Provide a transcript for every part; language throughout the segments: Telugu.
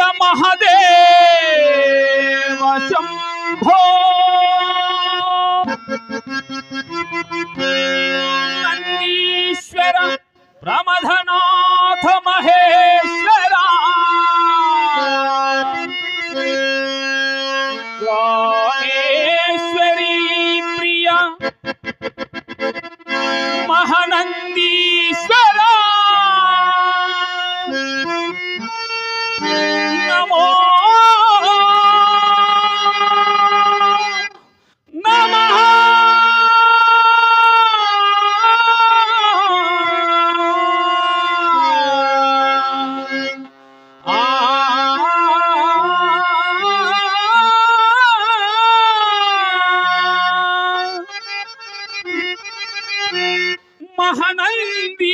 बोला महादेव शंभो। नंदीश्वर प्रमधनाथ महेश।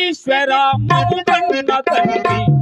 ఈశ్వర మౌనంగా తండ్రి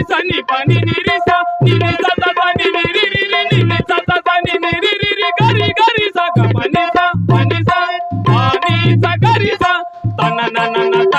సని పని నిరిస నిని సత పని నిరి నిరి నిని సత పని నిరి నిరి గరి తన నన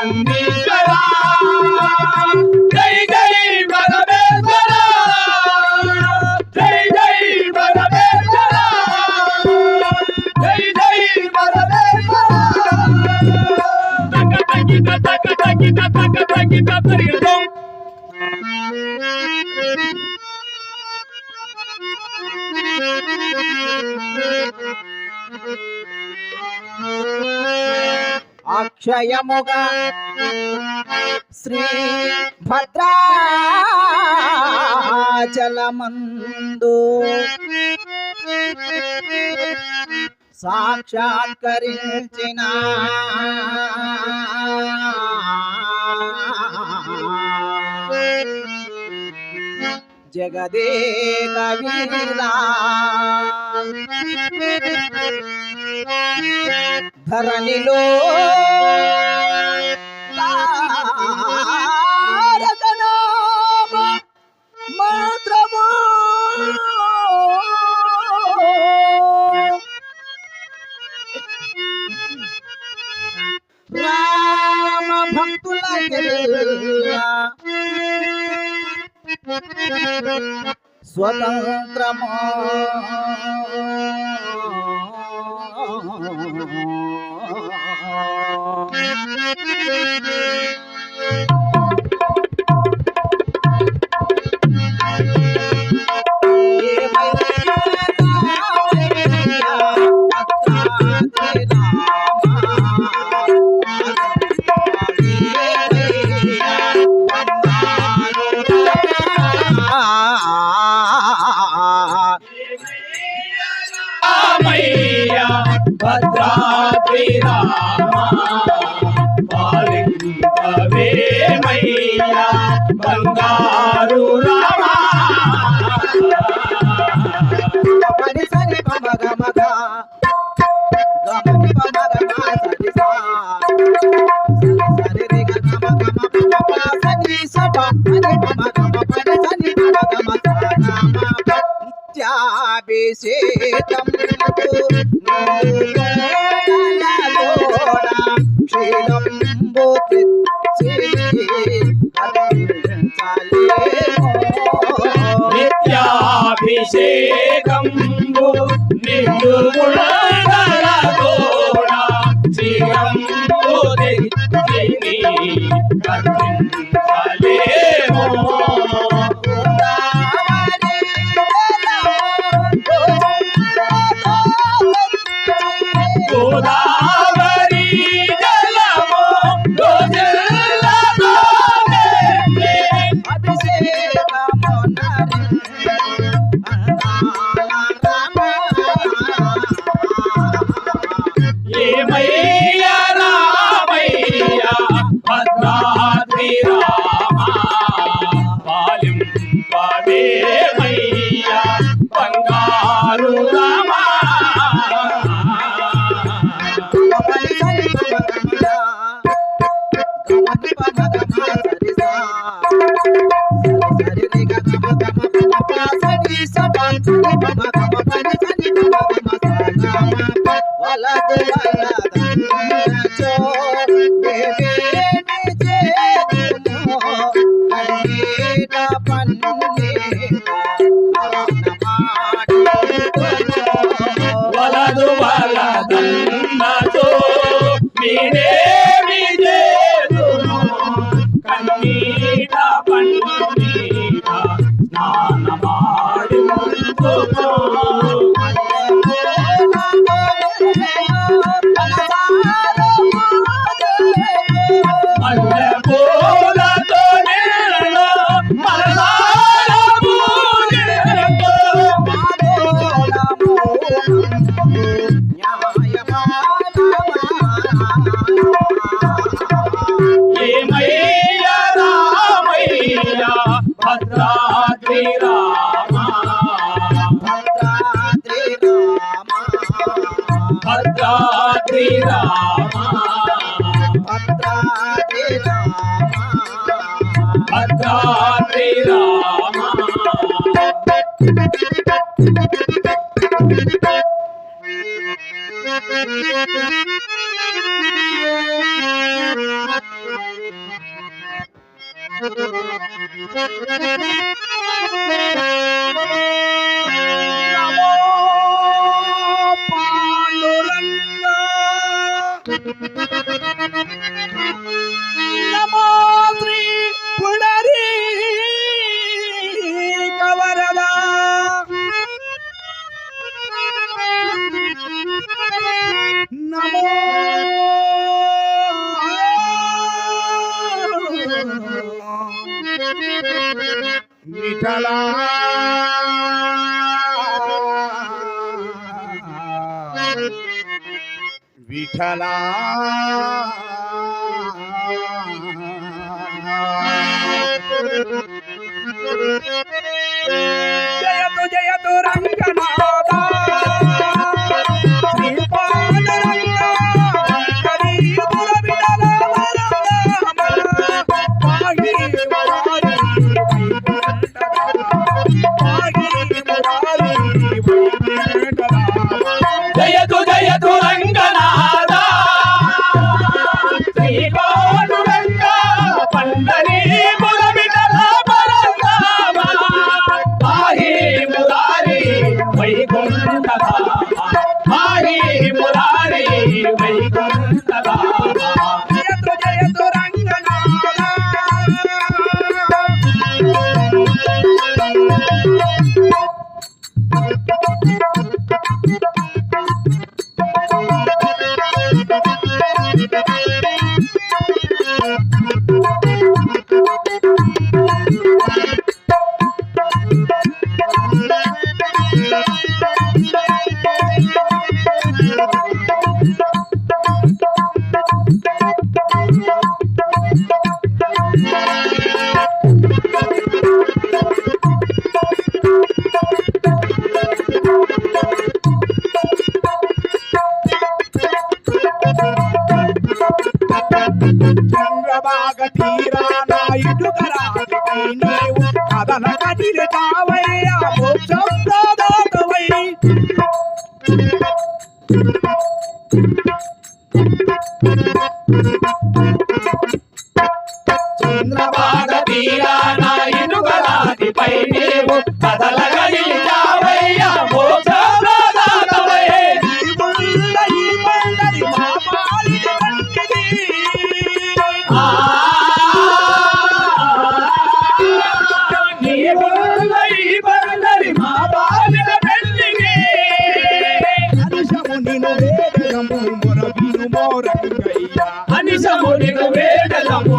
ನಂದೀಶ್ವರ ಜೈ ಜೈ ಬಸವೇಶ್ವರ ಜೈ ಜೈ ಬಸವೇಶ್ವರ ಜೈ ಜೈ ಬಸವೇಶ್ವರ ತಕ ತಗಿದ ತಕ ತಗಿದ ತರಿದು Thank you. అక్షయముగా శ్రీ భద్రాచలమందు సాక్షాత్కరించిన జగదే కవిలా ధరణిలో రామ భక్తుల स्वतन्त्रमो Thank you. గమ గమ గమ గమ సరి సా Go, go, Thank you. Vitala, vitala. Thank you. 下台 నీవు కథన కదిలితావయ్యా మోక్షం ప్రదాతవై తీరాన నీవు కదలగని మొరబిను మోరంగయ్యా అనిశము వేడలము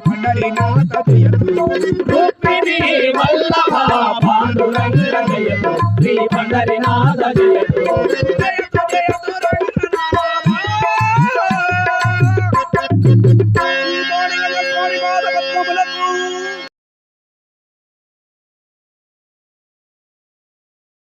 పండరినాథ జయతు రుక్మిణీ వల్లభ పాండురంగ జయతు శ్రీ పండరినాథ జయతు.